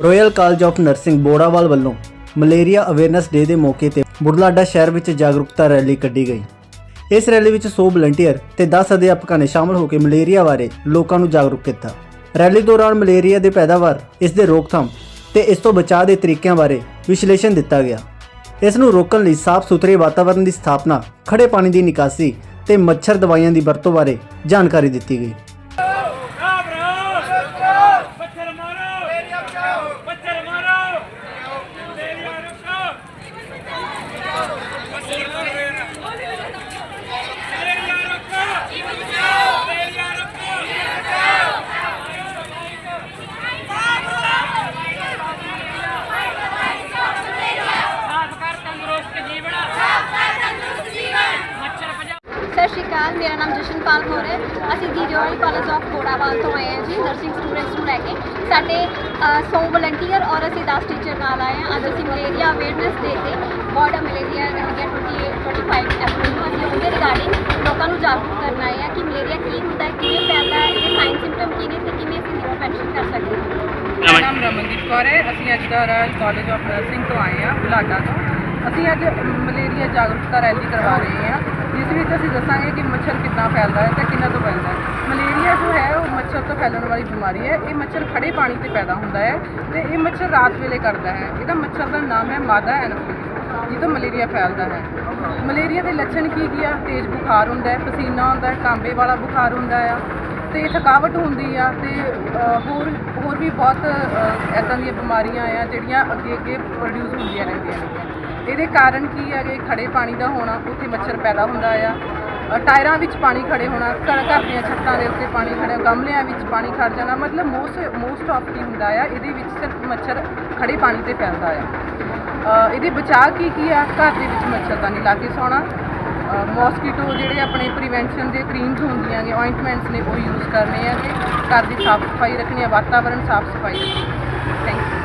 Royal college of nursing Borawal ਵੱਲੋਂ malaria awareness ਡੇ ਦੇ ਮੌਕੇ ਤੇ ਬੁਢਲਾਡਾ ਸ਼ਹਿਰ ਵਿੱਚ ਜਾਗਰੂਕਤਾ ਰੈਲੀ ਕੱਢੀ ਗਈ। ਇਸ ਰੈਲੀ ਵਿੱਚ 100 ਵਲੰਟੀਅਰ ਤੇ 10 ਅਧਿਆਪਕਾਂ ਨੇ ਸ਼ਾਮਲ ਹੋ ਕੇ ਮਲੇਰੀਆ ਬਾਰੇ ਲੋਕਾਂ ਨੂੰ ਜਾਗਰੂਕ ਕੀਤਾ। ਰੈਲੀ ਦੌਰਾਨ ਮਲੇਰੀਆ ਦੇ ਪੈਦਾਵਾਰ, ਇਸ ਦੇ ਰੋਕਥਾਮ ਤੇ ਇਸ ਤੋਂ ਬਚਾਅ ਦੇ ਤਰੀਕਿਆਂ ਬਾਰੇ ਵਿਸ਼ਲੇਸ਼ਣ ਦਿੱਤਾ ਗਿਆ। ਇਸ ਨੂੰ ਰੋਕਣ ਲਈ ਸਾਫ਼ ਸੁਥਰੇ ਵਾਤਾਵਰਣ ਦੀ ਸਥਾਪਨਾ ਖੜੇ ਪਾਣੀ ਦੀ ਨਿਕਾਸੀ ਤੇ ਮੱਛਰ ਦਵਾਈਆਂ ਦੀ ਵਰਤੋਂ ਬਾਰੇ ਜਾਣਕਾਰੀ ਦਿੱਤੀ ਗਈ। ਸ਼੍ਰੀ ਅਕਾਲ ਮੇਰਾ ਨਾਮ ਜਸ਼ਨਪਾਲ ਕੌਰ ਹੈ। ਅਸੀਂ the royal college of Kodawal ਤੋਂ ਆਏ ਹਾਂ ਜੀ ਨਰਸਿੰਗ ਸਟੂਡੈਂਟਸ ਨੂੰ ਲੈ ਕੇ। ਸਾਡੇ ਅ, 100 ਵਲੰਟੀਅਰ ਔਰ ਅਸੀਂ 10 ਟੀਚਰ ਨਾਲ ਆਏ ਹਾਂ। ਅੱਜ ਅਸੀਂ ਮਲੇਰੀਆ ਅਵੇਅਰਨੈਸ ਡੇ ਤੇ ਵਰਲਡ ਮਲੇਰੀਆ ਇੰਡੀਆ 28 25 ਅਪ੍ਰੈਲ ਨੂੰ ਅਸੀਂ ਉਹਦੇ ਰਿਗਾਰਡਿੰਗ ਲੋਕਾਂ ਨੂੰ ਜਾਗਰੂਕ ਕਰਨ ਆਏ ਹਾਂ ਕਿ ਮਲੇਰੀਆ ਕੀ ਹੁੰਦਾ ਹੈ ਕਿਵੇਂ ਫੈਲਦਾ ਹੈ ਇਹਦੇ ਸਾਈਨ ਸਿੰਪਟਮ ਕੀ ਨੇ ਤੇ ਕਿਵੇਂ ਅਸੀਂ ਇਹਦੀ ਪ੍ਰੀਵੈਂਸ਼ਨ ਕਰ ਸਕਦੇ ਹਾਂ। ਮੇਰਾ ਨਾਮ ਰਮਨਦੀਪ ਕੌਰ ਹੈ। ਅਸੀਂ ਅੱਜ ਦਾ ਰਾਇਲ ਕਾਲਜ ਆਫ ਨਰਸਿੰਗ ਤੋਂ ਆਏ ਹਾਂ ਬੁਲਾਡਾ ਤੋਂ। ਅਸੀਂ ਅੱਜ ਮਲੇਰੀਆ ਜਾਗਰੂਕਤਾ ਰੈਲੀ ਕਰਵਾ ਰਹੇ ਹਾਂ, ਜਿਸ ਵਿੱਚ ਅਸੀਂ ਦੱਸਾਂਗੇ ਕਿ ਮੱਛਰ ਕਿੱਦਾਂ ਫੈਲਦਾ ਹੈ ਤੇ ਕਿੰਨਾ ਤੋਂ ਫੈਲਦਾ ਹੈ। ਮਲੇਰੀਆ ਜੋ ਹੈ, ਉਹ ਮੱਛਰ ਤੋਂ ਫੈਲਣ ਵਾਲੀ ਬਿਮਾਰੀ ਹੈ। ਇਹ ਮੱਛਰ ਖੜੇ ਪਾਣੀ ਤੇ ਪੈਦਾ ਹੁੰਦਾ ਹੈ ਤੇ ਇਹ ਮੱਛਰ ਰਾਤ ਵੇਲੇ ਕਰਦਾ ਹੈ। ਇਹਦਾ ਮੱਛਰ ਦਾ ਨਾਮ ਹੈ ਮਾਦਾ ਐਨੋਫਿਲਿਸ ਜਿਹਦਾ ਮਲੇਰੀਆ ਫੈਲਦਾ ਹੈ। ਮਲੇਰੀਆ ਦੇ ਲੱਛਣ ਕੀ ਕੀ ਆ? ਤੇਜ਼ ਬੁਖਾਰ ਹੁੰਦਾ ਹੈ, ਪਸੀਨਾ ਹੁੰਦਾ ਹੈ ਕਾਂਬੇ ਵਾਲਾ ਬੁਖਾਰ ਹੁੰਦਾ ਆ। ਤੇ ਥਕਾਵਟ ਹੁੰਦੀ ਆ ਤੇ ਹੋਰ ਹੋਰ ਵੀ ਬਹੁਤ ਐਦਾਂ ਦੀਆਂ ਬਿਮਾਰੀਆਂ ਆ ਜਿਹੜੀਆਂ ਅੱਗੇ ਅੱਗੇ ਪ੍ਰੋਡਿਊਸ ਹੁੰਦੀਆਂ ਰਹਿੰਦੀਆਂ ਨੇ। ਇਹਦੇ ਕਾਰਨ ਕੀ ਹੈਗੇ ਖੜੇ ਪਾਣੀ ਦਾ ਹੋਣਾ, ਉੱਥੇ ਮੱਛਰ ਪੈਦਾ ਹੁੰਦਾ ਆ। ਟਾਇਰਾਂ ਵਿੱਚ ਪਾਣੀ ਖੜੇ ਹੋਣਾ, ਘਰ ਘਰ ਦੀਆਂ ਛੱਤਾਂ ਦੇ ਉੱਤੇ ਪਾਣੀ ਖੜੇ ਗਮਲਿਆਂ ਵਿੱਚ ਪਾਣੀ ਖੜ ਜਾਣਾ, ਮਤਲਬ ਮੋਸਟ ਮੋਸਟ ਆਫ ਕੀ ਹੁੰਦਾ ਆ, ਇਹਦੇ ਵਿੱਚ ਸਿਰਫ ਮੱਛਰ ਖੜੇ ਪਾਣੀ ਤੇ ਪੈਂਦਾ ਆ। ਇਹਦੇ ਬਚਾਅ ਕੀ ਕੀ ਆ? ਘਰ ਦੇ ਵਿੱਚ ਮੱਛਰਦਾਨੀ ਲਾ ਕੇ ਸੌਣਾ। ਮੋਸਕੀਟੋ ਜਿਹੜੇ ਆਪਣੇ ਪ੍ਰੀਵੈਂਸ਼ਨ ਦੇ ਕਰੀਮਸ ਹੁੰਦੀਆਂ ਨੇ ਆਇੰਟਮੈਂਟਸ ਨੇ ਉਹ ਯੂਜ਼ ਕਰਨੇ ਆ ਕਿ ਘਰ ਦੀ ਸਾਫ਼ ਸਫ਼ਾਈ ਰੱਖਣੀ ਆ ਵਾਤਾਵਰਣ ਸਾਫ਼ ਸਫ਼ਾਈ ਰੱਖਣੀ ਥੈਂਕ ਯੂ